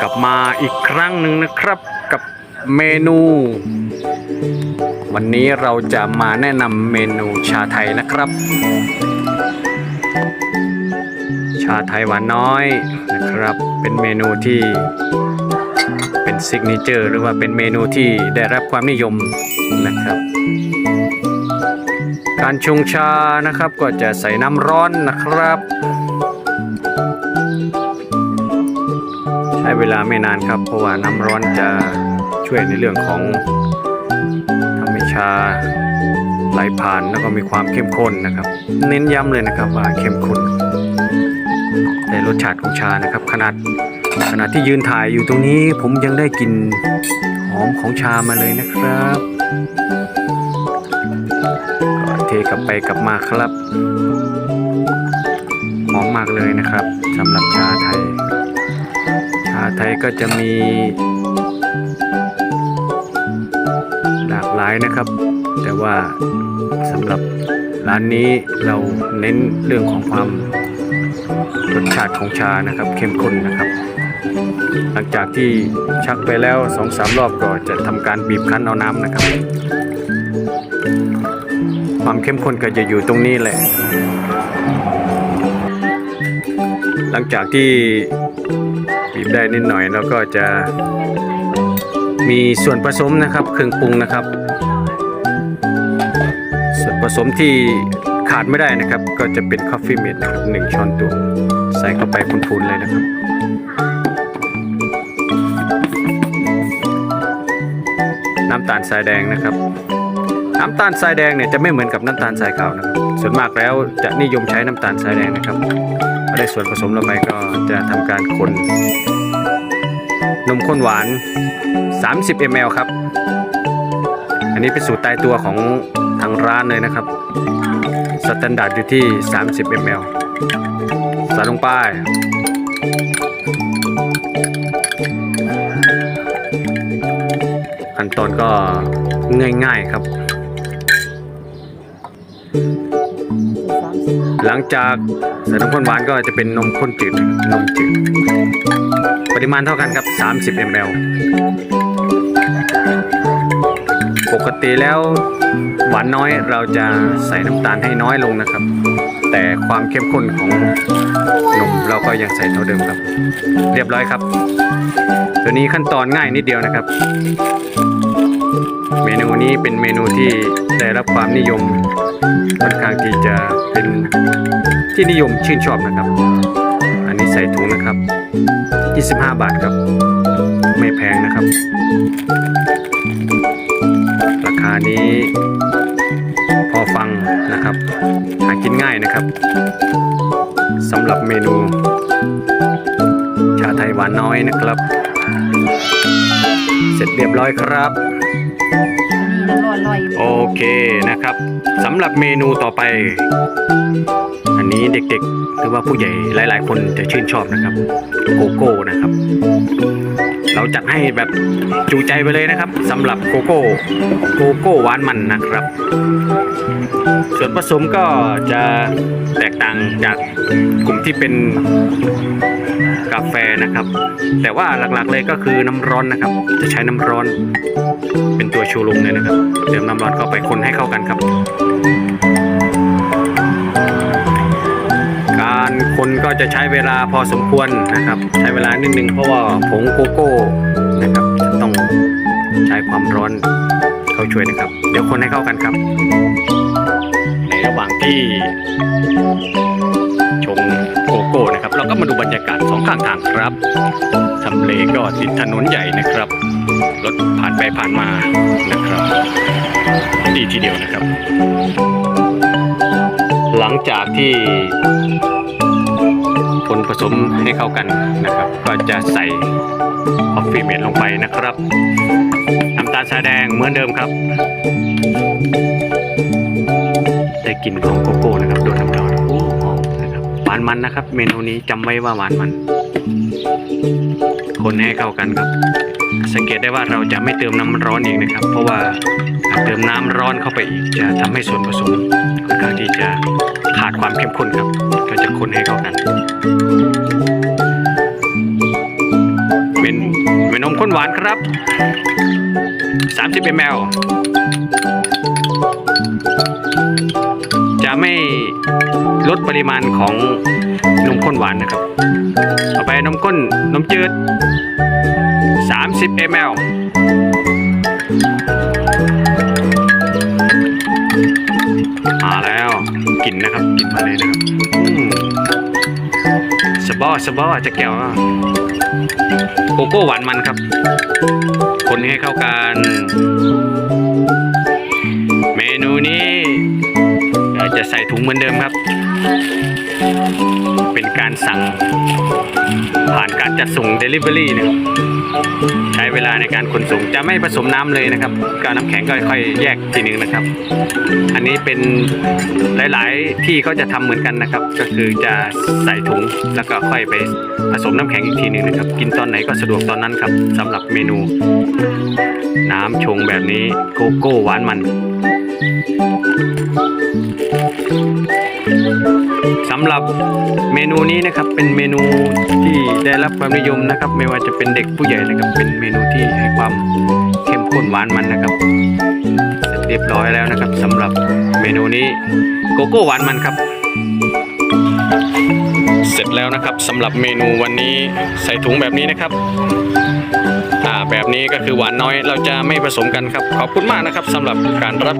กลับมาอีกครั้งหนึ่งนะครับกับเมนู วันนี้เราจะมาแนะนำเมนูชาไทยนะครับ ชาไทยหวานน้อยนะครับ เป็นเมนูที่เป็นซิกเนเจอร์หรือว่าเป็นเมนูที่ได้รับความนิยมนะครับ การชงชานะครับก็จะใส่น้ำร้อนนะครับ ช้เวลาไม่นานครับ เพราะว่าน้ำร้อนจะช่วยในเรื่องของทำให้ชาไหลผ่านแล้วก็มีความเข้มข้นนะครับ เน้นย้ำเลยนะครับว่าเข้มข้นแต่รสชาติของชานะครับ ขนาดขนาดที่ยืนถ่ายอยู่ตรงนี้ผมยังได้กลิ่นหอมของชามาเลยนะครับก็เทกลับไปกลับมาครับหอมมากเลยนะครับสำหรับชาไทยาไทยก็จะมีหลากหลายนะครับ แต่ว่าสำหรับร้านนี้เราเน้นเรื่องของความรสชาติของชานะครับ เข้มข้นนะครับ หลังจากที่ชักไปแล้วสองสามรอบก็จะทำการบีบคั้นเอาน้ำนะครับ ความเข้มข้นก็จะอยู่ตรงนี้แหละ หลังจากที่ บีบได้นิดหน่อยแล้วก็จะมีส่วนผสมนะครับ เครื่องปรุงนะครับ ส่วนผสมที่ขาดไม่ได้นะครับ ก็จะเป็น Coffee Mate นะครับหนึ่งช้อนตวงใส่เข้าไปพูนๆเลยนะครับน้ำตาลทรายแดงนะครับ น้ำตาลทรายแดงเนี่ยจะไม่เหมือนกับน้ำตาลทรายขาวนะครับ ส่วนมากแล้วจะนิยมใช้น้ำตาลทรายแดงนะครับพอได้ส่วนผสมลงไปก็จะทำการคนนมข้นหวาน 30 ml ครับ อันนี้เป็นสูตรตายตัวของทางร้านเลยนะครับ สแตนดาร์ดอยู่ที่ 30 ml ใส่ลงไป ขั้นตอนก็ง่ายๆครับ หลังจากใส่นมข้นหวานก็จะเป็นนมข้นจืดนมจืด ปริมาณเท่ากันครับ 30 ml ปกติแล้วหวานน้อยเราจะใส่น้ำตาลให้น้อยลงนะครับ แต่ความเข้มข้นของนมเราก็ยังใส่เท่าเดิมครับ เรียบร้อยครับ ตัวนี้ขั้นตอนง่ายนิดเดียวนะครับ เมนูนี้เป็นเมนูที่ได้รับความนิยม อนข้างที่จะเป็นที่นิยมชื่นชอบนะครับ อันนี้ใส่ถุงนะครับ 25 บาทครับ ไม่แพงนะครับ ราคานี้พอฟังนะครับ หากินง่ายนะครับสำหรับเมนู ชาไทยหวานน้อยนะครับ เสร็จเรียบร้อยครับ นี่น้ำร้อยโอเคนะครับสำหรับเมนูต่อไป อันนี้เด็กๆ หรือว่าผู้ใหญ่หลาย ๆ คนจะชื่นชอบนะครับโกโก้นะครับ เราจัดให้แบบจูใจไปเลยนะครับสำหรับโกโก้โกโก้หวานมันนะครับ ส่วนผสมก็จะแตกต่างจากกลุ่มที่เป็นาแฟนะครับ แต่ว่าหลักๆเลยก็คือน้ำร้อนนะครับ จะใช้น้ำร้อน เป็นตัวชูลมเลยนะครับเติมน้ำร้อนเข้าไปคนให้เข้ากันครับ การคนก็จะใช้เวลาพอสมควรนะครับ ใช้เวลานิดนึงเพราะว่าผงโกโก้นะครับจะต้องใช้ความร้อนเข้าช่วยนะครับ เดี๋ยวคนให้เข้ากันครับ ดูบรรยากาศสองข้างทางครับทำเลก็ติดถนนใหญ่นะครับ รถผ่านไปผ่านมานะครับ ดีทีเดียวนะครับ หลังจากที่คนผสมให้เข้ากันนะครับ ก็จะใส่คอฟฟี่เมดลงไปนะครับน้ำตาลทรายแดงเหมือนเดิมครับ ได้กลิ่นของโกโก้นะครับโดนน้ำร้อ หวานมันนะครับ เมนูนี้จำไว้ว่าหวานมัน คนให้เข้ากันครับ สังเกตได้ว่าเราจะไม่เติมน้ำร้อนอีกนะครับ เพราะว่าเติมน้ำร้อนเข้าไปอีกจะทำให้ส่วนผสมค่อนข้างที่จะขาดความเข้มข้นครับ ก็จะคนให้เข้ากันเป็นข้นหวานครับ 30 ml ลดปริมาณของนมข้นหวานนะครับ ต่อไปนมข้นนมจืด 30 ml มาแล้วกลิ่นนะครับกลิ่นมาเลยนะครับอืมสบอสบอจะแก้วโกโก้หวานมันครับ คนให้เข้ากัน ใส่ถุงเหมือนเดิมครับ เป็นการสั่ง ผ่านการจัดส่ง Delivery นะครับใช้เวลาในการขนส่งจะไม่ผสมน้ำเลยนะครับการน้ำแข็งก็ค่อยๆแยกทีนึงนะครับ อันนี้เป็นหลาย ๆ ที่เขาจะทำเหมือนกันนะครับ ก็คือจะใส่ถุงแล้วก็ค่อยไปผสมน้ำแข็งอีกทีหนึ่งนะครับ กินตอนไหนก็สะดวกตอนนั้นครับสำหรับเมนู น้ำชงแบบนี้โกโก้หวานมัน สำหรับเมนูนี้นะครับเป็นเมนูที่ได้รับความนิยมนะครับ ไม่ว่าจะเป็นเด็กผู้ใหญ่นะครับ เป็นเมนูที่ให้ความเข้มข้นหวานมันนะครับเสร็จเรียบร้อยแล้วนะครับสำหรับเมนูนี้โกโก้หวานมันครับ เสร็จแล้วนะครับสำหรับเมนูวันนี้ใส่ถุงแบบนี้นะครับอ่าแบบนี้ก็คือหวานน้อยเราจะไม่ผสมกันครับ ขอบคุณมากนะครับสำหรับการรับ